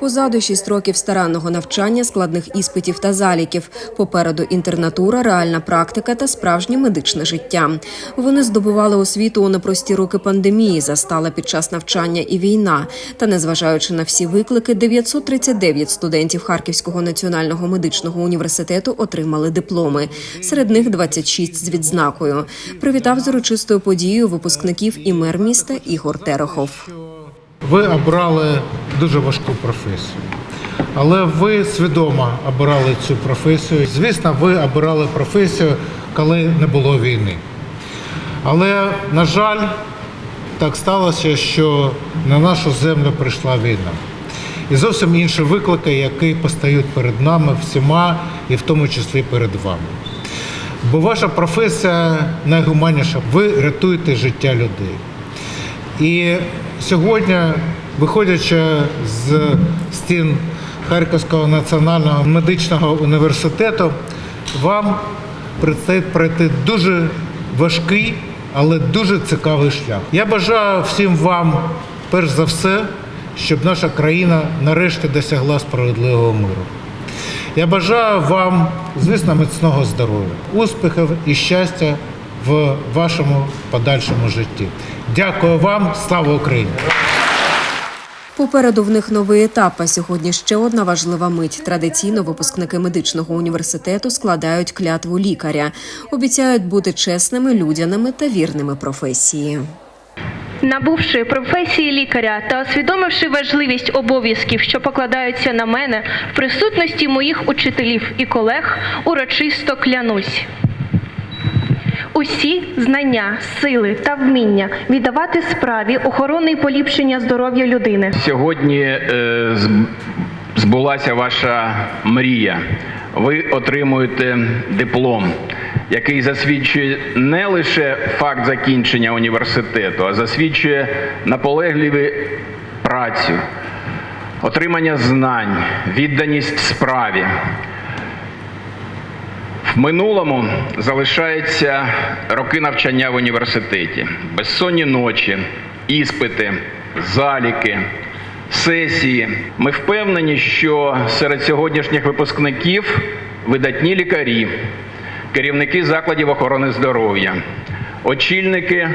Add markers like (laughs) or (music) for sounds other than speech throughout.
Позаду шість років старанного навчання, складних іспитів та заліків. Попереду інтернатура, реальна практика та справжнє медичне життя. Вони здобували освіту у непрості роки пандемії, застала під час навчання і війна. Та незважаючи на всі виклики, 939 студентів Харківського національного медичного університету отримали дипломи. Серед них 26 з відзнакою. Привітав з урочистою подією випускників і мер міста Ігор Терехов. Ви обрали дуже важку професію, але ви свідомо обирали цю професію. Звісно, ви обирали професію, коли не було війни. Але, на жаль, так сталося, що на нашу землю прийшла війна. І зовсім інші виклики, які постають перед нами всіма, і в тому числі перед вами. Бо ваша професія найгуманніша. Ви рятуєте життя людей. І сьогодні, виходячи з стін Харківського національного медичного університету, вам предстоїть пройти дуже важкий, але дуже цікавий шлях. Я бажаю всім вам, перш за все, щоб наша країна нарешті досягла справедливого миру. Я бажаю вам, звісно, міцного здоров'я, успіхів і щастя в вашому подальшому житті. Дякую вам, слава Україні! Попереду в них новий етап. А сьогодні ще одна важлива мить. Традиційно випускники медичного університету складають клятву лікаря. Обіцяють бути чесними, людяними та вірними професії. Набувши професії лікаря та усвідомивши важливість обов'язків, що покладаються на мене, в присутності моїх учителів і колег урочисто клянусь. Усі знання, сили та вміння віддавати справі охорони і поліпшення здоров'я людини. Сьогодні е, збулася ваша мрія. Ви отримуєте диплом, який засвідчує не лише факт закінчення університету, а засвідчує наполегливу працю, отримання знань, відданість справі. Минулому залишаються роки навчання в університеті, безсонні ночі, іспити, заліки, сесії. Ми впевнені, що серед сьогоднішніх випускників видатні лікарі, керівники закладів охорони здоров'я, очільники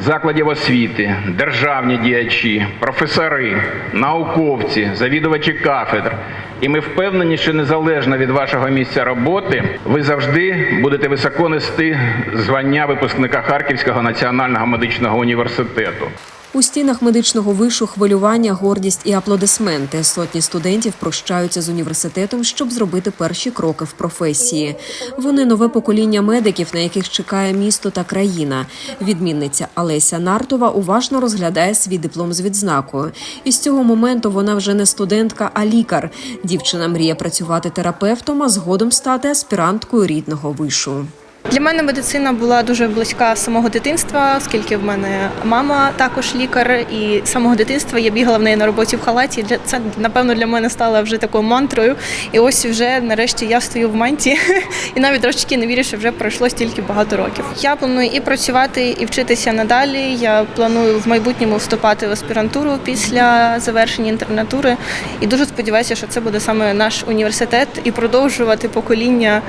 закладів освіти, державні діячі, професори, науковці, завідувачі кафедр. І ми впевнені, що незалежно від вашого місця роботи, ви завжди будете високо нести звання випускника Харківського національного медичного університету. У стінах медичного вишу хвилювання, гордість і аплодисменти. Сотні студентів прощаються з університетом, щоб зробити перші кроки в професії. Вони нове покоління медиків, на яких чекає місто та країна. Відмінниця Олеся Нартова уважно розглядає свій диплом з відзнакою. І з цього моменту вона вже не студентка, а лікар. Дівчина мріє працювати терапевтом, а згодом стати аспіранткою рідного вишу. Для мене медицина була дуже близька з самого дитинства, оскільки в мене мама також лікар, і з самого дитинства я бігала в неї на роботі в халаті. Це напевно для мене стало вже такою мантрою. І ось вже нарешті я стою в манті, (laughs) і навіть трошечки не вірю, що вже пройшло стільки багато років. Я планую і працювати, і вчитися надалі. Я планую в майбутньому вступати в аспірантуру після завершення інтернатури. І дуже сподіваюся, що це буде саме наш університет і продовжувати покоління.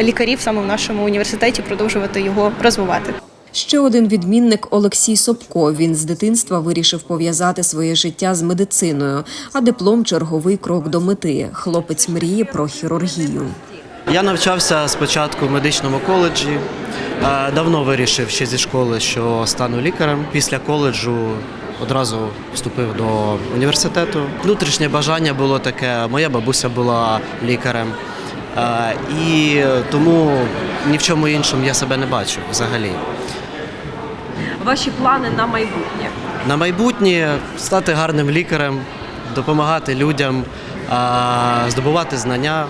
Лікарів саме в нашому університеті продовжувати його розвивати. Ще один відмінник Олексій Собко. Він з дитинства вирішив пов'язати своє життя з медициною, а диплом черговий крок до мети. Хлопець мріє про хірургію. Я навчався спочатку в медичному коледжі. Е, Давно вирішив ще зі школи, що стану лікарем. Після коледжу одразу вступив до університету. Внутрішнє бажання було таке. Моя бабуся була лікарем. І тому ні в чому іншому я себе не бачу взагалі. Ваші плани на майбутнє. На майбутнє стати гарним лікарем, допомагати людям, здобувати знання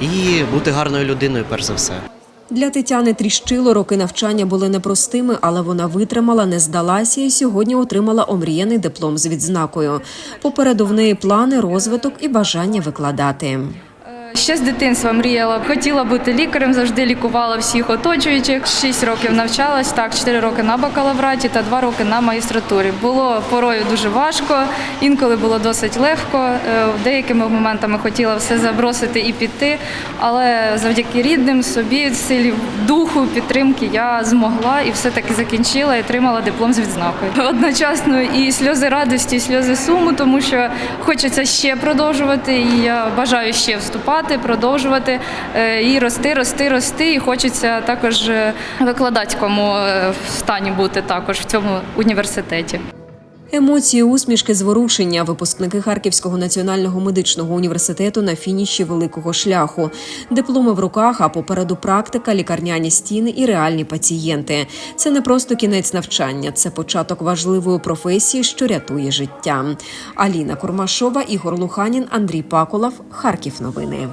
і бути гарною людиною, перш за все. Для Тетяни Тріщило роки навчання були непростими, але вона витримала, не здалася і сьогодні отримала омріяний диплом з відзнакою. Попереду в неї плани, розвиток і бажання викладати. Ще з дитинства мріяла, хотіла бути лікарем, завжди лікувала всіх оточуючих. Шість років навчалась, так, чотири роки на бакалавраті та два роки на магістратурі. Було порою дуже важко, інколи було досить легко. Е, Деякими моментами хотіла все забросити і піти, але завдяки рідним, собі, силі духу, підтримки я змогла і все-таки закінчила і отримала диплом з відзнакою. Одночасно і сльози радості, і сльози суму, тому що хочеться ще продовжувати, і я бажаю ще вступати, продовжувати е, і рости, рости, рости. І хочеться також е, викладацькому е, стані бути також в цьому університеті. Емоції, усмішки, зворушення. Випускники Харківського національного медичного університету на фініші великого шляху. Дипломи в руках, а попереду практика, лікарняні стіни і реальні пацієнти. Це не просто кінець навчання, це початок важливої професії, що рятує життя. Аліна Курмашова, Ігор Луханін, Андрій Паколов. Харків. Новини.